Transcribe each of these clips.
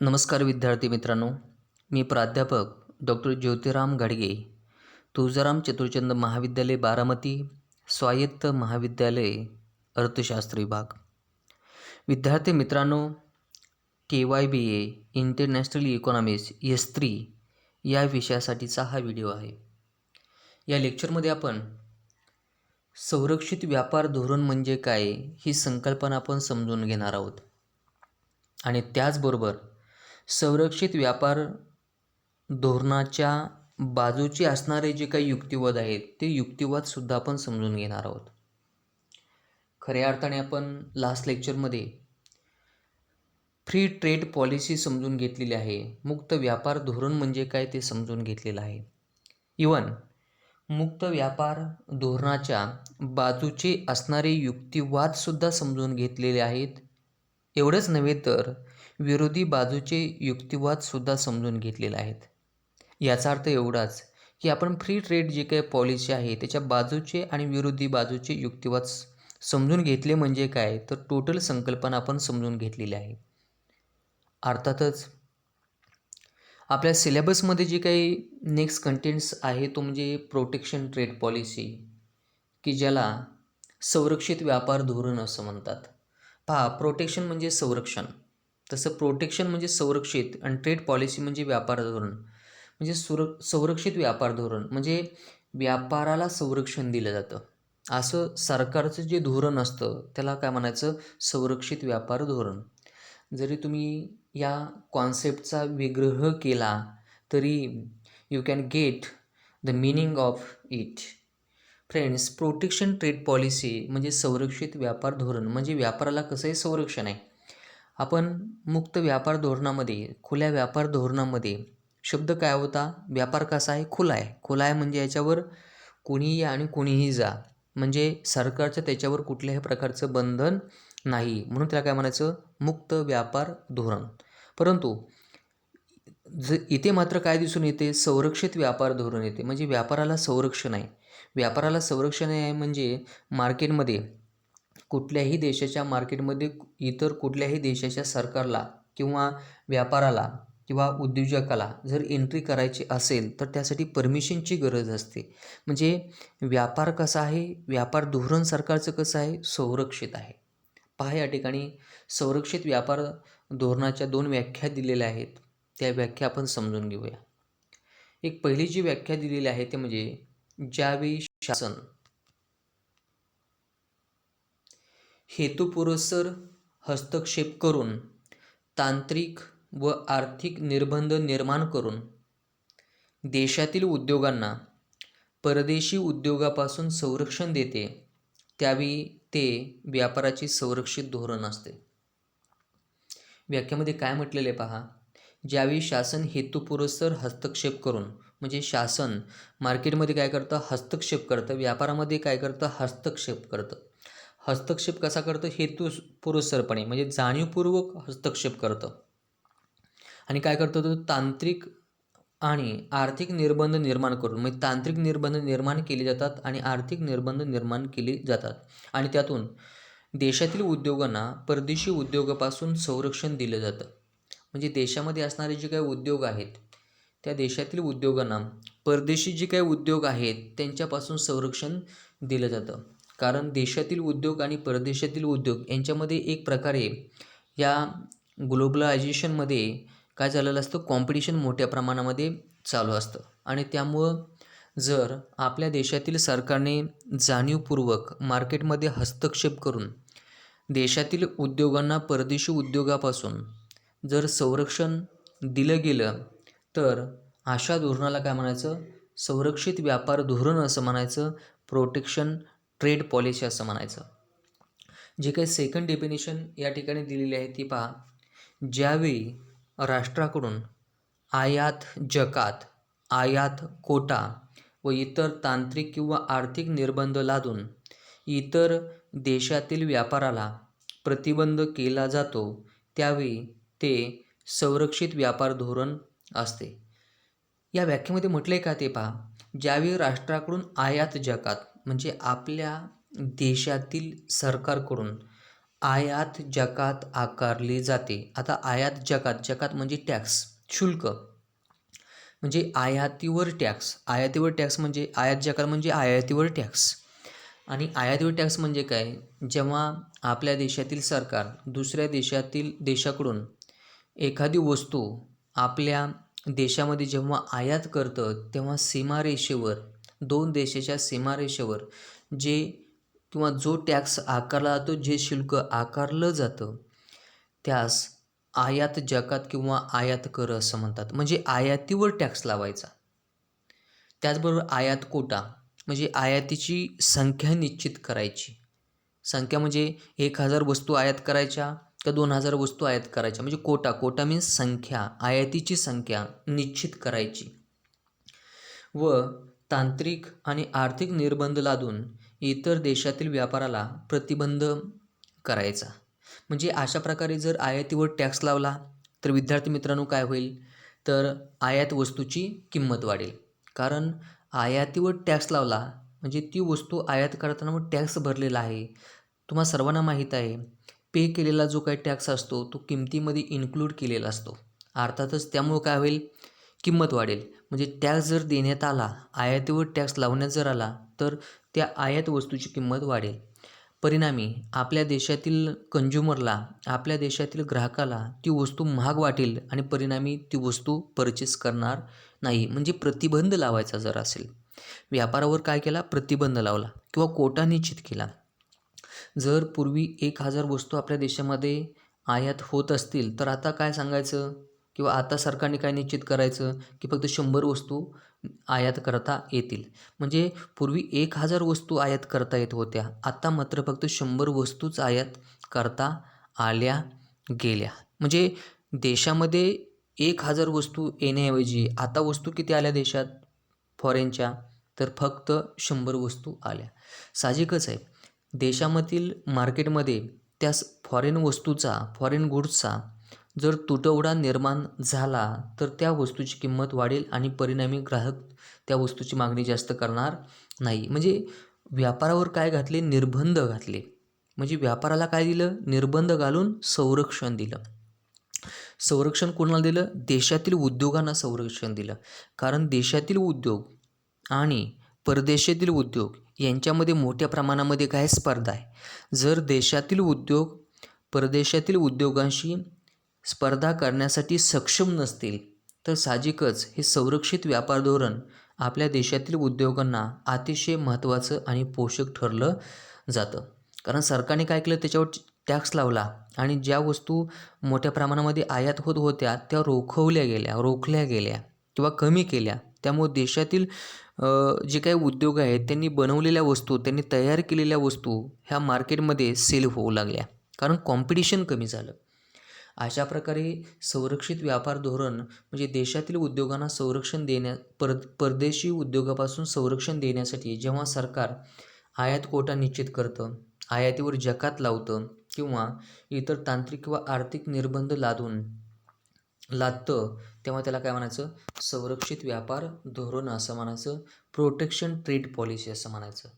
नमस्कार विद्यार्थी मित्रांनो मी प्राध्यापक डॉक्टर ज्योतिराम गाडगे तुळजाराम चतुर्चंद महाविद्यालय बारामती स्वायत्त महाविद्यालय अर्थशास्त्र विभाग. विद्यार्थी मित्रांनो K Y B A international economics S three या विषयासाठीचा हा व्हिडिओ आहे. या लेक्चरमध्ये आपण संरक्षित व्यापार धोरण म्हणजे काय ही संकल्पना आपण समजून घेणार आहोत. आणि त्याचबरोबर संरक्षित व्यापार धोरणाच्या बाजूचे असणारे जे काही युक्तिवाद आहेत ते युक्तिवादसुद्धा आपण समजून घेणार आहोत. खऱ्या अर्थाने आपण लास्ट लेक्चरमध्ये फ्री ट्रेड पॉलिसी समजून घेतलेली आहे. मुक्त व्यापार धोरण म्हणजे काय ते समजून घेतलेलं आहे. इवन मुक्त व्यापार धोरणाच्या बाजूचे असणारे युक्तिवादसुद्धा समजून घेतलेले आहेत. एवढंच नव्हे तर विरोधी बाजूचे युक्तिवादसुद्धा समजून घेतलेले आहेत. याचा अर्थ एवढाच की आपण फ्री ट्रेड जे काही पॉलिसी आहे त्याच्या बाजूचे आणि विरोधी बाजूचे युक्तिवाद समजून घेतले म्हणजे काय? तर टोटल संकल्पना आपण समजून घेतलेली आहे. अर्थातच आपल्या सिलेबसमध्ये जे काही नेक्स्ट कंटेंट्स आहे तो म्हणजे प्रोटेक्शन ट्रेड पॉलिसी की ज्याला संरक्षित व्यापार धोरण असं म्हणतात. पहा प्रोटेक्शन म्हणजे संरक्षण. तसं प्रोटेक्शन म्हणजे संरक्षित आणि ट्रेड पॉलिसी म्हणजे व्यापार धोरण. म्हणजे सुर संरक्षित व्यापार धोरण. म्हणजे व्यापाराला संरक्षण दिलं जातं. असं सरकारचं जे धोरण असतं त्याला काय म्हणायचं? संरक्षित व्यापार धोरण. जरी तुम्ही या कॉन्सेप्टचा विग्रह केला तरी you can get the meaning of it friends protection trade policy म्हणजे संरक्षित व्यापार धोरण. म्हणजे व्यापाराला कसंही संरक्षण आहे. आपण मुक्त व्यापार धोरणामध्ये खुल्या व्यापार धोरणामध्ये शब्द काय होता? व्यापार कसा आहे? खुला आहे. खुला आहे म्हणजे याच्यावर कोणीही या आणि कोणीही जा. म्हणजे सरकारचं त्याच्यावर कुठल्याही प्रकारचं बंधन नाही. म्हणून त्याला काय म्हणायचं? मुक्त व्यापार धोरण. परंतु ज इथे मात्र काय दिसून येते? संरक्षित व्यापार धोरण येते. म्हणजे व्यापाराला संरक्षण आहे. व्यापाराला संरक्षण आहे म्हणजे मार्केटमध्ये कुठल्याही देशाच्या मार्केटमध्ये इतर कुठल्याही देशाच्या सरकारला किंवा व्यापाराला किंवा उद्योजकाला जर एंट्री करायची असेल तर त्यासाठी परमिशनची गरज असते. म्हणजे व्यापार कसा आहे? व्यापार धोरण सरकारचं कसं आहे? संरक्षित आहे. पहा या ठिकाणी संरक्षित व्यापार धोरणाच्या दोन व्याख्या दिलेल्या आहेत. त्या व्याख्या आपण समजून घेऊया. एक पहिली जी व्याख्या दिलेली आहे ते म्हणजे ज्यावेळी शासन हेतुपुरस्सर हस्तक्षेप करून तांत्रिक व आर्थिक निर्बंध निर्माण करून देशातील उद्योगांना परदेशी उद्योगापासून संरक्षण देते त्यावेळी ते व्यापाराची संरक्षित धोरण असते. व्याख्यामध्ये काय म्हटलेले पहा? ज्यावेळी शासन हेतुपुरस्सर हस्तक्षेप करून म्हणजे शासन मार्केटमध्ये काय करतं? हस्तक्षेप करतं. व्यापारामध्ये काय करतं? हस्तक्षेप करतं. हस्तक्षेप कसा करतं? हेतू पुरुषसरपणे म्हणजे जाणीवपूर्वक हस्तक्षेप करतं. आणि काय करतो तो? तांत्रिक आणि आर्थिक निर्बंध निर्माण करून म्हणजे तांत्रिक निर्बंध निर्माण केले जातात आणि आर्थिक निर्बंध निर्माण केले जातात. आणि त्यातून देशातील उद्योगांना परदेशी उद्योगापासून संरक्षण दिलं जातं. म्हणजे देशामध्ये असणारे जे काही उद्योग आहेत त्या देशातील उद्योगांना परदेशी जे काही उद्योग आहेत त्यांच्यापासून संरक्षण दिलं जातं. कारण देशातील उद्योग आणि परदेशातील उद्योग यांच्यामध्ये एक प्रकारे या ग्लोबलायझेशनमध्ये काय झालेलं असतं? कॉम्पिटिशन मोठ्या प्रमाणामध्ये चालू असतं. आणि त्यामुळं जर आपल्या देशातील सरकारने जाणीवपूर्वक मार्केटमध्ये हस्तक्षेप करून देशातील उद्योगांना परदेशी उद्योगापासून जर संरक्षण दिलं गेलं तर अशा धोरणाला काय म्हणायचं? संरक्षित व्यापार धोरण असं म्हणायचं. प्रोटेक्शन ट्रेड पॉलिसी असं म्हणायचं. जे काही सेकंड डेफिनेशन या ठिकाणी दिलेली आहे ती पहा. ज्यावेळी राष्ट्राकडून आयात जकात आयात कोटा व इतर तांत्रिक किंवा आर्थिक निर्बंध लादून इतर देशातील व्यापाराला प्रतिबंध केला जातो त्यावेळी ते संरक्षित व्यापार धोरण असते. या व्याख्येमध्ये म्हटलं आहे का ते पहा. ज्यावेळी राष्ट्राकडून आयात जकात म्हणजे आपल्या देशातील सरकारकडून आयात जकात आकारली जाते. आता आयात जकात जकात म्हणजे टॅक्स शुल्क. म्हणजे आयातीवर टॅक्स. आयातीवर टॅक्स म्हणजे आयात जकात म्हणजे आयातीवर टॅक्स. आणि आयातीवर टॅक्स म्हणजे काय? जेव्हा आपल्या देशातील सरकार दुसऱ्या देशातील देशाकडून एखादी वस्तू आपल्या देशामध्ये जेव्हा आयात करतं तेव्हा सीमारेषेवर दोन देशाच्या सीमारेषेवर जे किंवा जो टॅक्स आकारला जातो जे शुल्क आकारलं जातं त्यास आयात जकात किंवा आयात कर असं म्हणतात. म्हणजे आयातीवर टॅक्स लावायचा. त्याचबरोबर आयात कोटा म्हणजे आयातीची संख्या निश्चित करायची. संख्या म्हणजे एक हजार वस्तू आयात करायच्या का दोन हजार वस्तू आयात करायच्या. म्हणजे कोटा कोटा मीन्स संख्या आयातीची संख्या निश्चित करायची. व तांत्रिक आणि आर्थिक निर्बंध लादून इतर देशातील व्यापाराला प्रतिबंध करायचा. म्हणजे अशा प्रकारे जर आयातीवर टॅक्स लावला तर विद्यार्थी मित्रांनो काय होईल? तर आयात वस्तूची किंमत वाढेल. कारण आयातीवर टॅक्स लावला म्हणजे ती वस्तू आयात करताना मग टॅक्स भरलेला आहे. तुम्हाला सर्वांना माहीत आहे पे केलेला जो काही टॅक्स असतो तो किमतीमध्ये इन्क्लूड केलेला असतो. अर्थातच त्यामुळं काय होईल? किंमत वाढेल. म्हणजे टॅक्स जर देण्यात आला आयातीवर टॅक्स लावण्यात जर आला तर त्या आयात वस्तूची किंमत वाढेल. परिणामी आपल्या देशातील कंज्युमरला आपल्या देशातील ग्राहकाला ती वस्तू महाग वाटेल आणि परिणामी ती वस्तू परचेस करणार नाही. म्हणजे प्रतिबंध लावायचा जर असेल. व्यापारावर काय केला? प्रतिबंध लावला किंवा कोटा निश्चित केला. जर पूर्वी एक हजार वस्तू आपल्या देशामध्ये आयात होत असतील तर आता काय सांगायचं? किंवा आता सरकारने काय निश्चित करायचं की फक्त शंभर वस्तू आयात करता येतील. म्हणजे पूर्वी एक हजार वस्तू आयात करता येत होत्या. आता मात्र फक्त शंभर वस्तूच आयात करता आल्या गेल्या. म्हणजे देशामध्ये एक हजार वस्तू येण्याऐवजी आता वस्तू किती आल्या देशात? फॉरेनच्या. तर फक्त शंभर वस्तू आल्या. साहजिकच आहे. देशामधील मार्केटमध्ये त्या फॉरेन वस्तूचा फॉरेन गुड्सचा जर तुटवडा निर्माण झाला तर त्या वस्तूची किंमत वाढेल आणि परिणामी ग्राहक त्या वस्तूची मागणी जास्त करणार नाही. म्हणजे व्यापारावर काय घातले? निर्बंध घातले. म्हणजे व्यापाराला काय दिलं? निर्बंध घालून संरक्षण दिलं. संरक्षण कोणाला दिलं? देशातील उद्योगांना संरक्षण दिलं. कारण देशातील उद्योग आणि परदेशातील उद्योग यांच्यामध्ये मोठ्या प्रमाणामध्ये काय स्पर्धा आहे? जर देशातील उद्योग परदेशातील उद्योगांशी स्पर्धा करण्यासाठी सक्षम नसतील तर साहजिकच हे संरक्षित व्यापार धोरण आपल्या देशातील उद्योगांना अतिशय महत्त्वाचं आणि पोषक ठरलं जातं. कारण सरकारने काय केलं त्याच्यावर टॅक्स लावला आणि ज्या वस्तू मोठ्या प्रमाणामध्ये आयात होत होत्या त्या रोखवल्या गेल्या रोखल्या गेल्या किंवा कमी केल्या. त्यामुळे देशातील जे काही उद्योग आहेत त्यांनी बनवलेल्या वस्तू त्यांनी तयार केलेल्या वस्तू ह्या मार्केटमध्ये सेल होऊ लागल्या. कारण कॉम्पिटिशन कमी झालं. अशा प्रकारे संरक्षित व्यापार धोरण म्हणजे देशातील उद्योगांना संरक्षण देण्या पर परदेशी उद्योगापासून संरक्षण देण्यासाठी जेव्हा सरकार आयात कोटा निश्चित करतं आयातीवर जकात लावतं किंवा इतर तांत्रिक किंवा आर्थिक निर्बंध लादून लादतं तेव्हा त्याला काय म्हणायचं? संरक्षित व्यापार धोरण असं म्हणायचं. प्रोटेक्शन ट्रेड पॉलिसी असं म्हणायचं.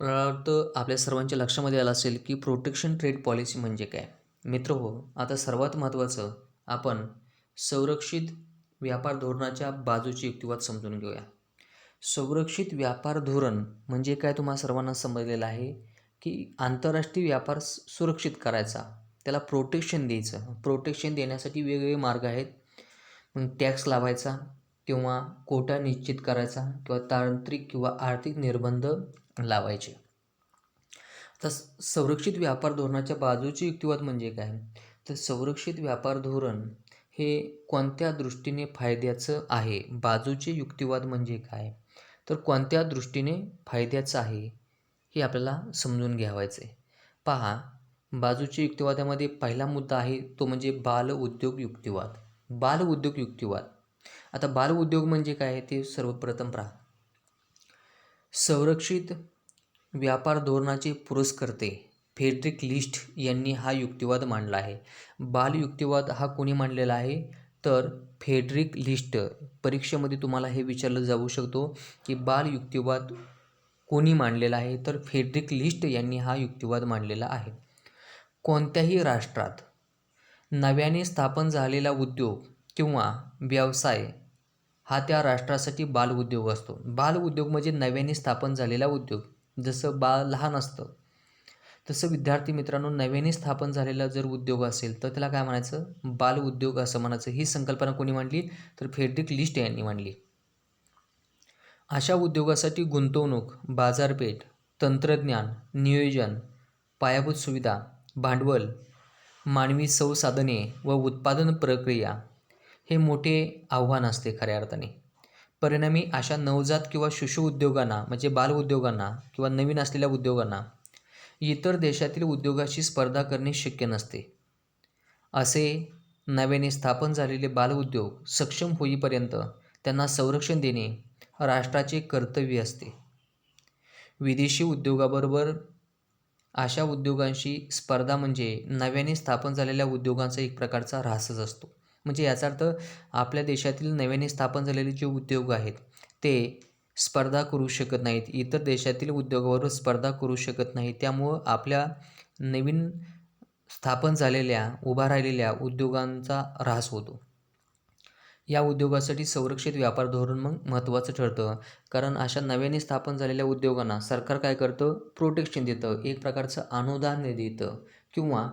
मला वाटतं आपल्या सर्वांच्या लक्षामध्ये आलं असेल की प्रोटेक्शन ट्रेड पॉलिसी म्हणजे काय? मित्र हो आता सर्वात महत्त्वाचं आपण संरक्षित व्यापार धोरणाच्या बाजूची युक्तिवाद समजून घेऊया. संरक्षित व्यापार धोरण म्हणजे काय तुम्हाला सर्वांना समजलेलं आहे? की आंतरराष्ट्रीय व्यापार सुरक्षित करायचा त्याला प्रोटेक्शन द्यायचं. प्रोटेक्शन देण्यासाठी वेगवेगळे मार्ग आहेत. मग टॅक्स लावायचा किंवा कोटा निश्चित करायचा किंवा तांत्रिक किंवा आर्थिक निर्बंध लावायचे. तर संरक्षित व्यापार धोरणाच्या बाजूचे युक्तिवाद म्हणजे काय? तर संरक्षित व्यापार धोरण हे कोणत्या दृष्टीने फायद्याचं आहे? बाजूचे युक्तिवाद म्हणजे काय? तर कोणत्या दृष्टीने फायद्याचं आहे हे आपल्याला समजून घ्यावायचं आहे पहा बाजूच्या युक्तिवादामध्ये पहिला मुद्दा आहे तो म्हणजे बाल उद्योग युक्तिवाद. बाल उद्योग युक्तिवाद. आता बाल उद्योग म्हणजे काय? ते सर्वप्रथम पहा. संरक्षित व्यापार धोरणाचे पुरस्कर्ते फेड्रिक लिस्ट यांनी हा युक्तिवाद मांडला आहे. बाल युक्तिवाद हा कोणी मांडलेला आहे? तर फेड्रिक लिस्ट परीक्षेमध्ये तुम्हाला हे विचारलं जाऊ शकतो की बाल युक्तिवाद कोणी मांडलेला आहे? तर फेड्रिक लिस्ट यांनी हा युक्तिवाद मांडलेला आहे. कोणत्याही राष्ट्रात नव्याने स्थापन झालेला उद्योग किंवा व्यवसाय हा त्या राष्ट्रासाठी बाल उद्योग असतो. बाल उद्योग म्हणजे नव्याने स्थापन झालेला उद्योग. जसं बाळ लहान असतं तसं विद्यार्थी मित्रांनो नव्याने स्थापन झालेला जर उद्योग असेल तर त्याला काय म्हणायचं? बाल उद्योग असं म्हणायचं. ही संकल्पना कोणी मांडली? तर फेडरिक लिस्ट यांनी मांडली. अशा उद्योगासाठी गुंतवणूक बाजारपेठ तंत्रज्ञान नियोजन पायाभूत सुविधा भांडवल मानवी संसाधने व उत्पादन प्रक्रिया हे मोठे आव्हान असते खऱ्या अर्थाने. परिणामी अशा नवजात किंवा शिशु उद्योगांना म्हणजे बाल उद्योगांना किंवा नवीन असलेल्या उद्योगांना इतर देशातील उद्योगाशी स्पर्धा करणे शक्य नसते. असे नव्याने स्थापन झालेले बालउद्योग सक्षम होईपर्यंत त्यांना संरक्षण देणे राष्ट्राचे कर्तव्य असते. विदेशी उद्योगाबरोबर अशा उद्योगांशी स्पर्धा म्हणजे नव्याने स्थापन झालेल्या उद्योगांचा एक प्रकारचा ऱ्हासच असतो. म्हणजे याचा अर्थ आपल्या देशातील नव्याने स्थापन झालेले जे उद्योग आहेत ते स्पर्धा करू शकत नाहीत. इतर देशातील उद्योगावर स्पर्धा करू शकत नाहीत. त्यामुळं आपल्या नवीन स्थापन झालेल्या उभा राहिलेल्या उद्योगांचा ऱ्हास होतो. या उद्योगासाठी संरक्षित व्यापार धोरण मग महत्त्वाचं ठरतं. कारण अशा नव्याने स्थापन झालेल्या उद्योगांना सरकार काय करतं? प्रोटेक्शन देतं. एक प्रकारचं अनुदान देतं. किंवा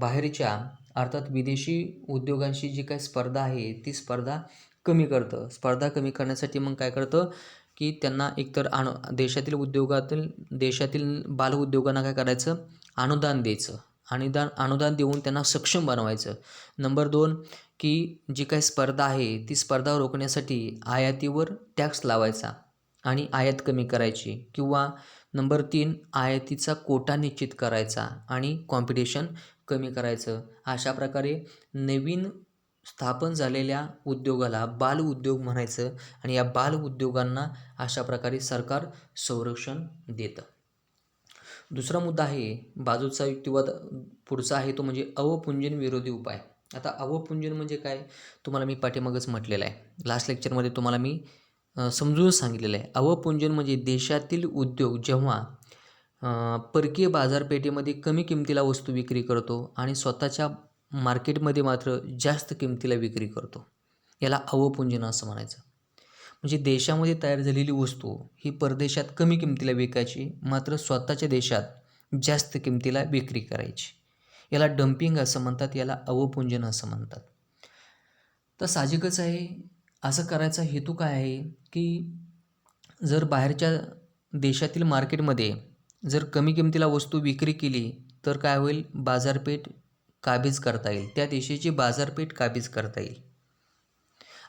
बाहेरच्या अर्थात विदेशी उद्योगांशी जी काही स्पर्धा आहे ती स्पर्धा कमी करतं. स्पर्धा कमी करण्यासाठी मग काय करतं की त्यांना एकतर आण देशातील उद्योगातील देशातील बाल उद्योगांना काय करायचं? अनुदान द्यायचं. अनुदान अनुदान देऊन त्यांना सक्षम बनवायचं. नंबर दोन की जी काही स्पर्धा आहे ती स्पर्धा रोखण्यासाठी आयातीवर टॅक्स लावायचा आणि आयात कमी करायची. किंवा नंबर तीन आयातीचा कोटा निश्चित करायचा आणि कॉम्पिटिशन कमी करायचं. अशा प्रकारे नवीन स्थापन झालेल्या उद्योगाला बाल उद्योग म्हणायचं आणि या बाल उद्योगांना अशा प्रकारे सरकार संरक्षण देतं. दुसरा मुद्दा आहे बाजूचा युक्तिवाद पुढचा आहे तो म्हणजे अवपुंजन विरोधी उपाय. आता अवपुंजन म्हणजे काय? तुम्हाला मी पाठीमागच म्हटलेलं आहे. लास्ट लेक्चरमध्ये तुम्हाला मी समजून सांगितलेलं आहे. अवपुंजन म्हणजे देशातील उद्योग जेव्हा परकीय बाजारपेठेमध्ये कमी किमतीला वस्तू विक्री करतो आणि स्वतःच्या मार्केटमध्ये मात्र जास्त किमतीला विक्री करतो. याला अवपुंजन असं म्हणायचं. म्हणजे देशामध्ये तयार झालेली वस्तू ही परदेशात कमी किमतीला विकायची मात्र स्वतःच्या देशात जास्त किमतीला विक्री करायची. याला डम्पिंग असं म्हणतात याला अवपुंजन असं म्हणतात. तर साहजिकच आहे असं करायचा हेतू काय आहे की जर बाहेरच्या देशातील मार्केटमध्ये जर कमी किमतीला वस्तू विक्री केली तर काय होईल? बाजारपेठ काबीज करता येईल. त्या देशाची बाजारपेठ काबीज करता येईल.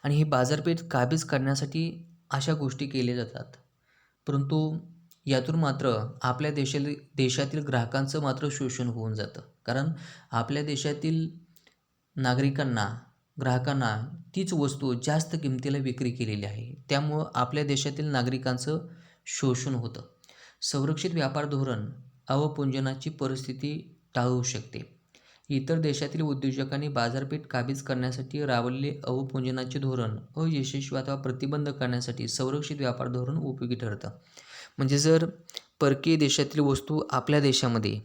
आणि ही बाजारपेठ काबीज करण्यासाठी अशा गोष्टी केल्या जातात. परंतु यातून मात्र आपल्या देशातील देशातील ग्राहकांचं मात्र शोषण होऊन जातं. कारण आपल्या देशातील नागरिकांना ग्राहकांना तीच वस्तू जास्त किमतीला विक्री केलेली आहे. त्यामुळं आपल्या देशातील नागरिकांचं शोषण होतं. संरक्षित व्यापार धोरण अवपुंजनाची परिस्थिती टाळू शकते. इतर देशातील उद्योजकांनी बाजारपेठ काबीज करण्यासाठी राबवलेले अवपुंजनाचे धोरण अयशस्वी अथवा प्रतिबंध करण्यासाठी संरक्षित व्यापार धोरण उपयोगी ठरतं. म्हणजे जर परकीय देशातील वस्तू आपल्या देशामध्ये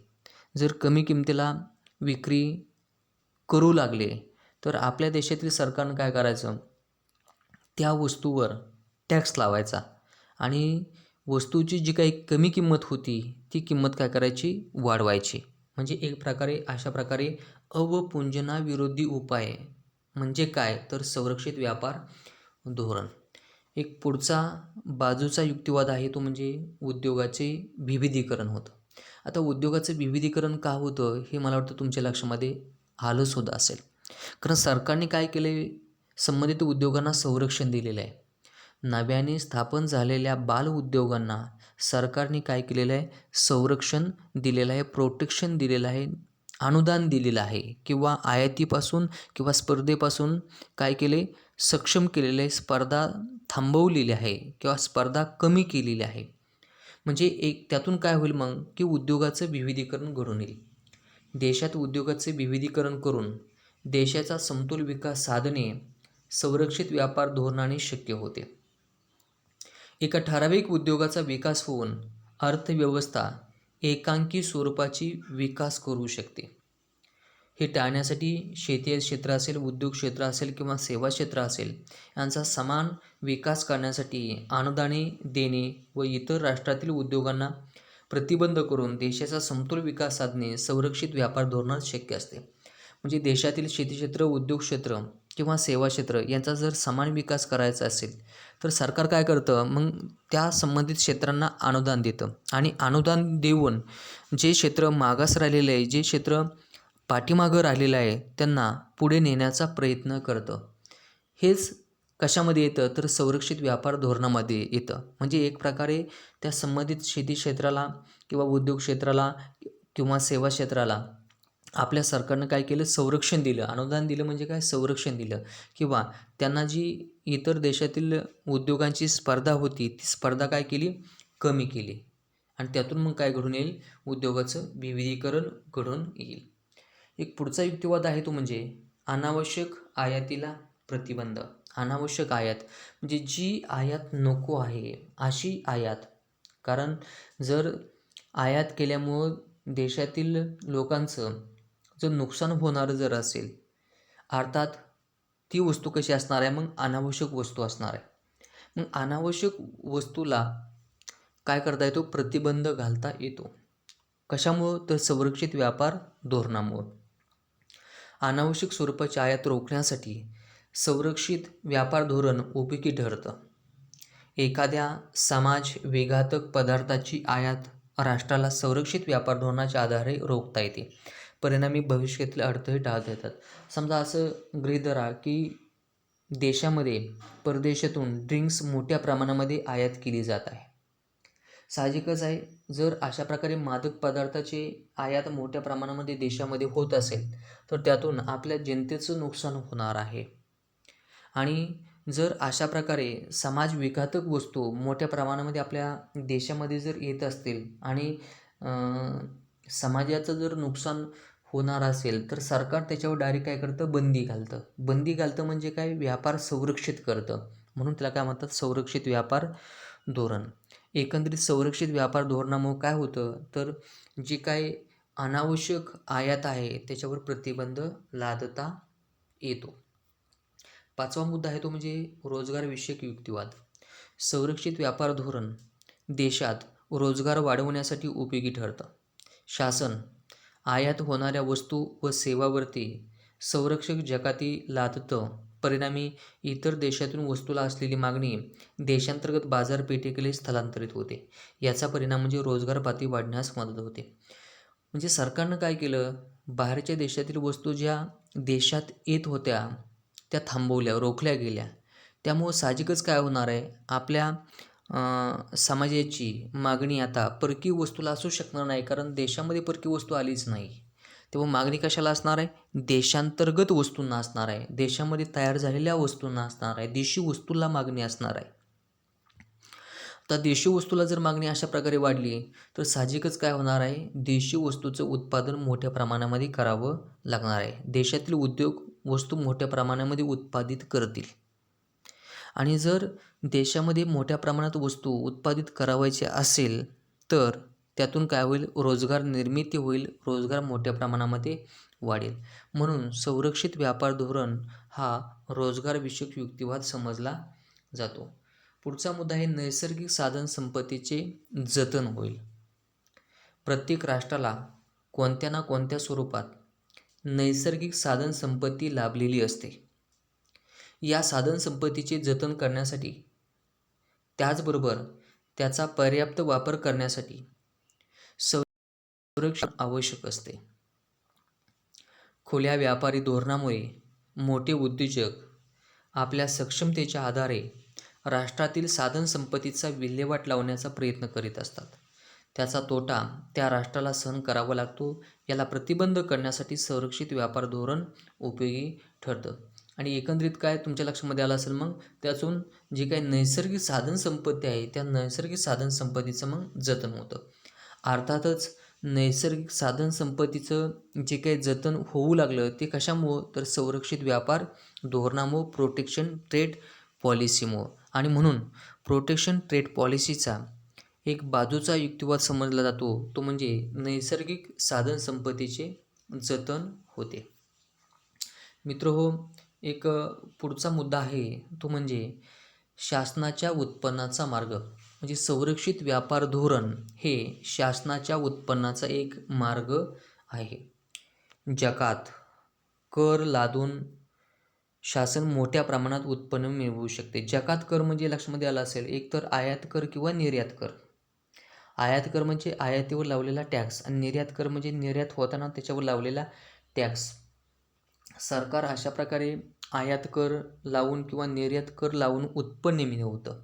जर कमी किमतीला विक्री करू लागले तर आपल्या देशातील सरकारनं काय करायचं? त्या वस्तूवर टॅक्स लावायचा आणि वस्तूची जी काही कमी किंमत होती ती किंमत काय करायची? वाढवायची. म्हणजे एक प्रकारे अशा प्रकारे अवपुंजनाविरोधी उपाय म्हणजे काय? तर संरक्षित व्यापार धोरण. एक पुढचा बाजूचा युक्तिवाद आहे तो म्हणजे उद्योगाचे विविधीकरण होतं. आता उद्योगाचं विविधीकरण का होतं हे मला वाटतं तुमच्या लक्षामध्ये आलंसुद्धा असेल. कारण सरकारने काय केले संबंधित उद्योगांना संरक्षण दिलेलं आहे. नव्याने स्थापन झालेल्या बाल उद्योगांना सरकारने काय केलेलं आहे? संरक्षण दिलेलं आहे प्रोटेक्शन दिलेलं आहे अनुदान दिलेलं आहे किंवा आयातीपासून किंवा स्पर्धेपासून काय केले? सक्षम केलेले आहे स्पर्धा थांबवलेली आहे किंवा स्पर्धा कमी केलेली आहे. म्हणजे एक त्यातून काय होईल मग? की उद्योगाचं विविधीकरण घडून येईल. देशात उद्योगाचे विविधीकरण करून देशाचा समतोल विकास साधणे संरक्षित व्यापार धोरणाने शक्य होते. एका ठराविक उद्योगाचा विकास होऊन अर्थव्यवस्था एकांकी स्वरूपाची विकास करू शकते. हे टाळण्यासाठी शेती क्षेत्र असेल उद्योग क्षेत्र असेल किंवा सेवा क्षेत्र असेल यांचा समान विकास करण्यासाठी अनुदाने देणे व इतर राष्ट्रातील उद्योगांना प्रतिबंध करून देशाचा समतोल विकास साधणे संरक्षित व्यापार धोरणात शक्य असते. म्हणजे देशातील शेती क्षेत्र उद्योग क्षेत्र किंवा सेवा क्षेत्र यांचा जर समान विकास करायचा असेल तर सरकार काय करतं? मग त्या संबंधित क्षेत्रांना अनुदान देतं. आणि अनुदान देऊन जे क्षेत्र मागास राहिलेलं आहे जे क्षेत्र पाठीमागं राहिलेलं आहे त्यांना पुढे नेण्याचा प्रयत्न करतं. हेच कशामध्ये येतं? तर संरक्षित व्यापार धोरणामध्ये येतं. म्हणजे एक प्रकारे त्या संबंधित शेती क्षेत्राला किंवा उद्योग क्षेत्राला किंवा सेवा क्षेत्राला आपल्या सरकारनं काय केलं? संरक्षण दिलं. अनुदान दिलं म्हणजे काय? संरक्षण दिलं. किंवा त्यांना जी इतर देशातील उद्योगांची स्पर्धा होती ती स्पर्धा काय केली? कमी केली. आणि त्यातून मग काय घडून येईल? उद्योगाचं विविधीकरण घडून येईल. एक पुढचा युक्तिवाद आहे तो म्हणजे अनावश्यक आयातीला प्रतिबंध. अनावश्यक आयात. म्हणजे जी आयात नको आहे अशी आयात. कारण जर आयात केल्यामुळं देशातील लोकांचं जर नुकसान होणारं जर असेल अर्थात ती वस्तू कशी असणार आहे? मग अनावश्यक वस्तू असणार आहे. मग अनावश्यक वस्तूला काय करता येतो? प्रतिबंध घालता येतो. कशामुळं? तर संरक्षित व्यापार धोरणामुळं. अनावश्यक स्वरूपाची आयात रोखण्यासाठी संरक्षित व्यापार धोरण उपयोगी ठरतं. एखाद्या समाज विघातक पदार्थाची आयात राष्ट्राला संरक्षित व्यापार धोरणाच्या आधारे रोखता येते. परिणामी भविष्यातील अडथळे टाळता येतात समजा असं गृहीत धरा की देशामध्ये परदेशातून ड्रिंक्स मोठ्या प्रमाणामध्ये आयात केली जात आहे. साहजिकच आहे जर अशा प्रकारे मादक पदार्थाचे आयात मोठ्या प्रमाणामध्ये देशामध्ये होत असेल तर त्यातून आपल्या जनतेचं नुकसान होणार आहे. आणि जर अशा प्रकारे समाज विघातक वस्तू मोठ्या प्रमाणामध्ये आपल्या देशामध्ये जर येत असतील आणि समाजाचं जर नुकसान होणार असेल तर सरकार त्याच्यावर डायरेक्ट काय करतं? बंदी घालतं. बंदी घालतं म्हणजे काय? व्यापार संरक्षित करतं. म्हणून त्याला काय म्हणतात? संरक्षित व्यापार धोरण. एकंदरीत संरक्षित व्यापार धोरणामुळं काय होतं? तर जी काय अनावश्यक आयात आहे त्याच्यावर प्रतिबंध लादता येतो. पाचवा मुद्दा आहे तो म्हणजे रोजगारविषयक युक्तिवाद. संरक्षित व्यापार धोरण देशात रोजगार वाढवण्यासाठी उपयोगी ठरतं. शासन आयात होणाऱ्या वस्तू व सेवावरती संरक्षक जकाती लादतं. परिणामी इतर देशातून वस्तूला असलेली मागणी देशांतर्गत बाजारपेठेकडे स्थलांतरित होते. याचा परिणाम म्हणजे रोजगार पातळी वाढण्यास मदत होते. म्हणजे सरकारनं काय केलं? बाहेरच्या देशातील वस्तू ज्या देशात येत होत्या त्या थांबवल्या रोखल्या गेल्या. त्यामुळं साहजिकच काय होणार आहे? आपल्या समाजाची मागणी आता परकीय वस्तूला असू शकणार नाही कारण देशामध्ये परकीय वस्तू आलीच नाही. तेव्हा मागणी कशाला असणार आहे? देशांतर्गत वस्तूंना असणार आहे. देशामध्ये तयार झालेल्या वस्तूंना असणार आहे. देशी वस्तूला मागणी असणार आहे. तर देशी वस्तूला जर मागणी अशा प्रकारे वाढली तर साहजिकच काय होणार आहे? देशी वस्तूचं उत्पादन मोठ्या प्रमाणामध्ये करावं लागणार आहे. देशातील उद्योग वस्तू मोठ्या प्रमाणामध्ये उत्पादित करतील. आणि जर देशामध्ये मोठ्या प्रमाणात वस्तू उत्पादित करावायचे असेल तर त्यातून काय होईल? रोजगार निर्मिती होईल. रोजगार मोठ्या प्रमाणामध्ये वाढेल. म्हणून संरक्षित व्यापार धोरण हा रोजगारविषयक युक्तिवाद समजला जातो. पुढचा मुद्दा आहे नैसर्गिक साधन संपत्तीचे जतन होईल. प्रत्येक राष्ट्राला कोणत्या ना कोणत्या स्वरूपात नैसर्गिक साधन संपत्ती लाभलेली असते. या साधनसंपत्तीचे जतन करण्यासाठी. त्याचबरोबर त्याचा पर्याप्त वापर करण्यासाठी संरक्षण आवश्यक असते. खुल्या व्यापारी धोरणामुळे मोठे उद्योजक आपल्या सक्षमतेच्या आधारे राष्ट्रातील साधनसंपत्तीचा विल्हेवाट लावण्याचा प्रयत्न करीत असतात. त्याचा तोटा त्या राष्ट्राला सहन करावा लागतो याला प्रतिबंध करण्यासाठी संरक्षित व्यापार धोरण उपयोगी ठरतं. आणि एकंदरीत काय तुमच्या लक्षामध्ये आलं असेल मग? त्यातून जी काही नैसर्गिक साधनसंपत्ती आहे त्या नैसर्गिक साधनसंपत्तीचं मग जतन होतं. अर्थातच नैसर्गिक साधनसंपत्तीचं जे काही जतन होऊ लागलं ते कशामुळं? तर संरक्षित व्यापार धोरणामुळं प्रोटेक्शन ट्रेड पॉलिसीमुळं आणि म्हणून प्रोटेक्शन ट्रेड पॉलिसीचा एक बाजूचा युक्तिवाद समजला जातो तो म्हणजे नैसर्गिक साधन संपत्तीचे जतन होते. मित्र हो एक पुढचा मुद्दा आहे तो म्हणजे शासनाच्या उत्पन्नाचा मार्ग. म्हणजे संरक्षित व्यापार धोरण हे शासनाच्या उत्पन्नाचा एक मार्ग आहे. जकात कर लादून शासन मोठ्या प्रमाणात उत्पन्न मिळवू शकते. जकात कर म्हणजे लक्षामध्ये आला असेल एक तर आयात कर किंवा निर्यात कर. आयात कर म्हणजे आयातीवर लावलेला टॅक्स आणि निर्यात कर म्हणजे निर्यात होताना त्याच्यावर लावलेला टॅक्स सरकार अशा प्रकारे आयात कर लावून किंवा निर्यात कर लावून उत्पन्न मिळवतं.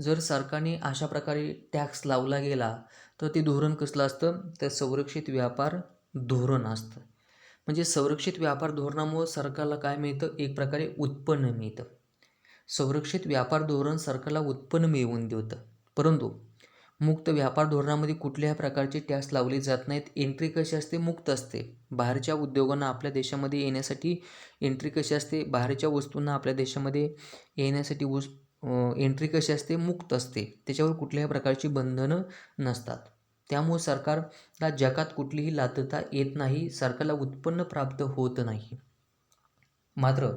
जर सरकारने अशा प्रकारे टॅक्स लावला गेला तर ते धोरण कसलं असतं? तर संरक्षित व्यापार धोरण असतं. म्हणजे संरक्षित व्यापार धोरणामुळं सरकारला काय मिळतं? एक प्रकारे उत्पन्न मिळतं. संरक्षित व्यापार धोरण सरकारला उत्पन्न मिळवून देतं. परंतु मुक्त व्यापार धोरणामध्ये कुठल्याही प्रकारचे टॅक्स लावले जात नाहीत. एंट्री कशी असते? मुक्त असते. बाहेरच्या उद्योगांना आपल्या देशामध्ये येण्यासाठी एंट्री कशी असते? बाहेरच्या वस्तूंना आपल्या देशामध्ये येण्यासाठी उस एंट्री कशी असते? मुक्त असते. त्याच्यावर कुठल्याही प्रकारची बंधनं नसतात. त्यामुळे सरकारला जगात कुठलीही लातता येत नाही. सरकारला उत्पन्न प्राप्त होत नाही. मात्र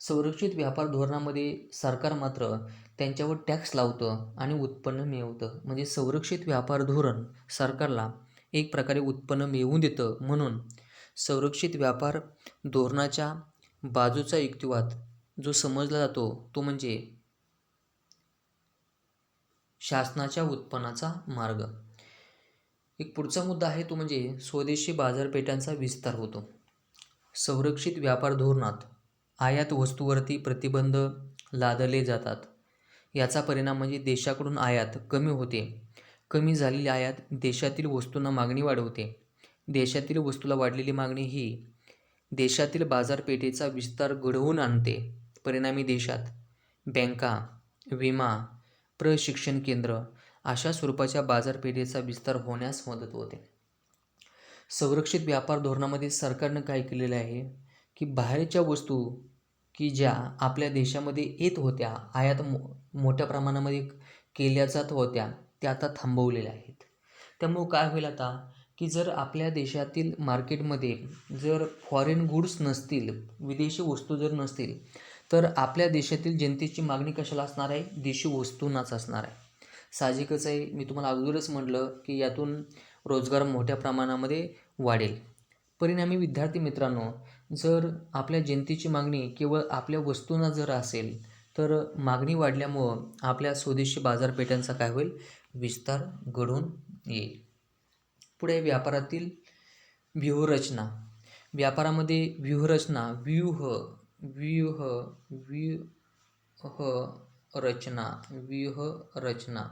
संरक्षित व्यापार धोरणामध्ये सरकार मात्र त्यांच्यावर टॅक्स लावतं आणि उत्पन्न मिळवतं. म्हणजे संरक्षित व्यापार धोरण सरकारला एक प्रकारे उत्पन्न मिळवून देतं. म्हणून संरक्षित व्यापार धोरणाच्या बाजूचा युक्तिवाद जो समजला जातो तो म्हणजे शासनाच्या उत्पन्नाचा मार्ग. एक पुढचा मुद्दा आहे तो म्हणजे स्वदेशी बाजारपेठांचा विस्तार होतो. संरक्षित व्यापार धोरणात आयात वस्तूवरती प्रतिबंध लादले जातात. याचा परिणाम म्हणजे देशाकडून आयात कमी होते. कमी झालेली आयात देशातील वस्तूंना मागणी वाढवते. देशातील वस्तूला वाढलेली मागणी ही देशातील बाजारपेठेचा विस्तार घडवून आणते. परिणामी देशात बँका विमा प्रशिक्षण केंद्र अशा स्वरूपाच्या बाजारपेठेचा विस्तार होण्यास मदत होते. संरक्षित व्यापार धोरणामध्ये सरकारनं काय केलेलं आहे की बाहेरच्या वस्तू की ज्या आपल्या देशामध्ये येत होत्या आयात मो मोठ्या प्रमाणामध्ये केल्या जात होत्या त्या आता थांबवलेल्या आहेत. त्यामुळं काय होईल आता की जर आपल्या देशातील मार्केटमध्ये जर फॉरेन गुड्स नसतील विदेशी वस्तू जर नसतील तर आपल्या देशातील जनतेची मागणी कशाला असणार आहे? देशी वस्तूंनाच असणार आहे. साहजिकच आहे मी तुम्हाला अगोदरच म्हटलं की यातून रोजगार मोठ्या प्रमाणामध्ये वाढेल. परिणामी विद्यार्थी मित्रांनो जर आपल्या जनतेची मागणी केवळ आपल्या वस्तूंना जर असेल तर मागणी वाढल्यामुळं आपल्या स्वदेशी बाजारपेठांचा काय होईल? विस्तार घडून येईल. पुढे व्यापारातील व्यूहरचना. व्यापारामध्ये व्यूहरचना व्यूह व्यूह व्यूह रचना व्यूह रचना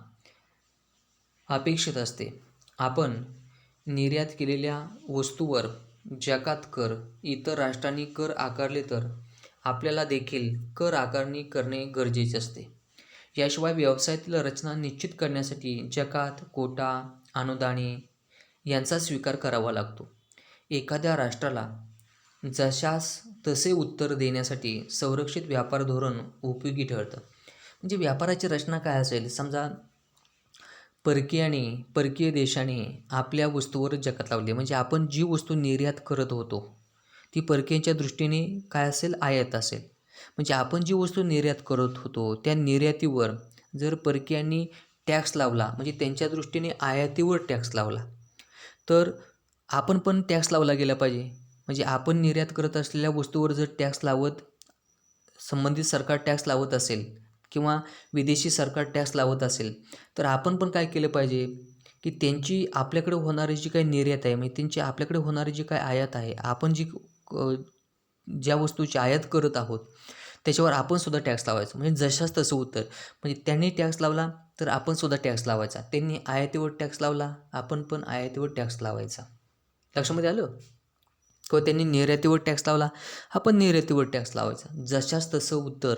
अपेक्षित असते. आपण निर्यात केलेल्या वस्तूवर जकात कर इतर राष्ट्रांनी कर आकारले तर आपल्याला देखील कर आकारणी करणे गरजेचे असते. याशिवाय व्यवसायातील रचना निश्चित करण्यासाठी जकात कोटा अनुदाने यांचा स्वीकार करावा लागतो. एखाद्या राष्ट्राला जशास तसे उत्तर देण्यासाठी संरक्षित व्यापार धोरण उपयोगी ठरतं. म्हणजे व्यापाराची रचना काय असेल? समजा परकीयाने परकीय देशाने आपल्या वस्तूवर जकात लावली. म्हणजे आपण जी वस्तू निर्यात करत होतो ती परकीयांच्या दृष्टीने काय असेल? आयात असेल. म्हणजे आपण जी वस्तू निर्यात करत होतो त्या निर्यातीवर जर परकीयांनी टॅक्स लावला म्हणजे त्यांच्या दृष्टीने आयातीवर टॅक्स लावला तर आपण पण टॅक्स लावला गेला पाहिजे. म्हणजे आपण निर्यात करत असलेल्या वस्तूवर जर टॅक्स लावत संबंधित सरकार टॅक्स लावत असेल किंवा विदेशी सरकार टॅक्स लावत असेल तर आपण पण काय केलं पाहिजे? की त्यांची आपल्याकडे होणारी जी काही निर्यात आहे म्हणजे त्यांची आपल्याकडे होणारी जी काय आयात आहे आपण जी ज्या वस्तूची आयात करत आहोत त्याच्यावर आपण सुद्धा टॅक्स लावायचा. म्हणजे जशाच तसं उत्तर. म्हणजे त्यांनी टॅक्स लावला तर आपण सुद्धा टॅक्स लावायचा. त्यांनी आयातीवर टॅक्स लावला आपण पण आयातीवर टॅक्स लावायचा. लक्षामध्ये आलं? किंवा त्यांनी निर्यातीवर टॅक्स लावला आपण निर्यातीवर टॅक्स लावायचा. जशाच तसं उत्तर.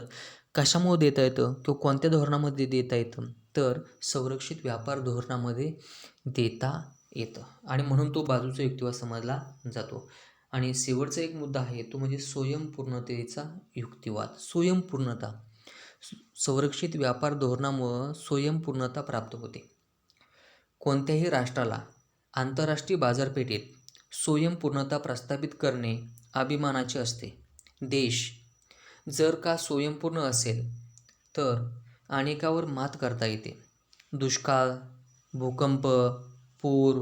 कशामुळे देता येतं? किंवा कोणत्या धोरणामध्ये देता येतं? तर संरक्षित व्यापार धोरणामध्ये देता येतं. आणि म्हणून तो बाजूचा युक्तिवाद समजला जातो. आणि शेवटचा एक मुद्दा आहे तो म्हणजे स्वयंपूर्णतेचा युक्तिवाद. स्वयंपूर्णता. संरक्षित व्यापार धोरणामुळं स्वयंपूर्णता प्राप्त होते. कोणत्याही राष्ट्राला आंतरराष्ट्रीय बाजारपेठेत स्वयंपूर्णता प्रस्थापित करणे अभिमानाचे असते. देश जर का स्वयंपूर्ण असेल तर अनेकावर मात करता येते. दुष्काळ भूकंप पूर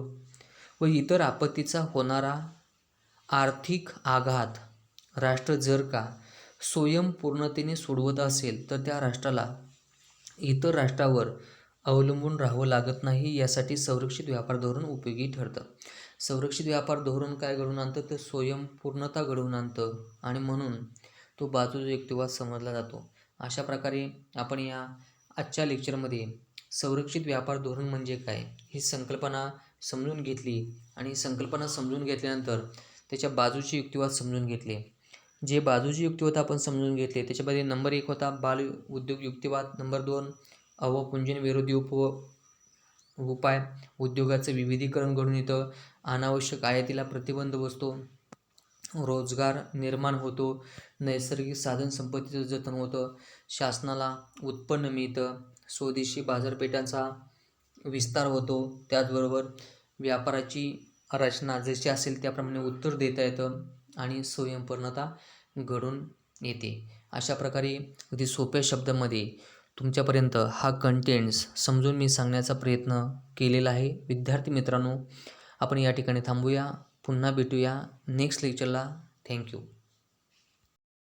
व इतर आपत्तीचा होणारा आर्थिक आघात राष्ट्र जर का स्वयंपूर्णतेने सोडवत असेल तर त्या राष्ट्राला इतर राष्ट्रावर अवलंबून राहावं लागत नाही यासाठी संरक्षित व्यापार धोरण उपयोगी ठरतं. संरक्षित व्यापार धोरण काय घडवून आणतं? तर स्वयंपूर्णता घडवून आणतं. आणि म्हणून तो बाजूचा युक्तिवाद समजला जातो. अशा प्रकारे आपण या आजच्या लेक्चरमध्ये संरक्षित व्यापार धोरण म्हणजे काय? ही संकल्पना समजून घेतली आणि संकल्पना समजून घेतल्यानंतर त्याच्या बाजूचे युक्तिवाद समजून घेतले. जे बाजूचे युक्तिवाद आपण समजून घेतले त्याच्यामध्ये नंबर एक होता बाल उद्योग युक्तिवाद नंबर दोन अवपुंजन विरोधी उप उपाय उद्योगाचं विविधीकरण घडून येतं अनावश्यक आयातीला प्रतिबंध बसतो रोजगार निर्माण होतो नैसर्गिक साधनसंपत्तीचं जतन होतं. शासनाला उत्पन्न मिळतं. स्वदेशी बाजारपेठांचा विस्तार होतो. त्याचबरोबर व्यापाराची रचना जशी असेल त्याप्रमाणे उत्तर देता येतं आणि स्वयंपूर्णता घडून येते. अशा प्रकारे अगदी सोप्या शब्दामध्ये तुमच्यापर्यंत हा कंटेंट्स समजून मी सांगण्याचा प्रयत्न केलेला आहे. विद्यार्थी मित्रांनो आपण या ठिकाणी थांबूया. पुन्हा भेटूया नेक्स्ट लेक्चरला थँक्यू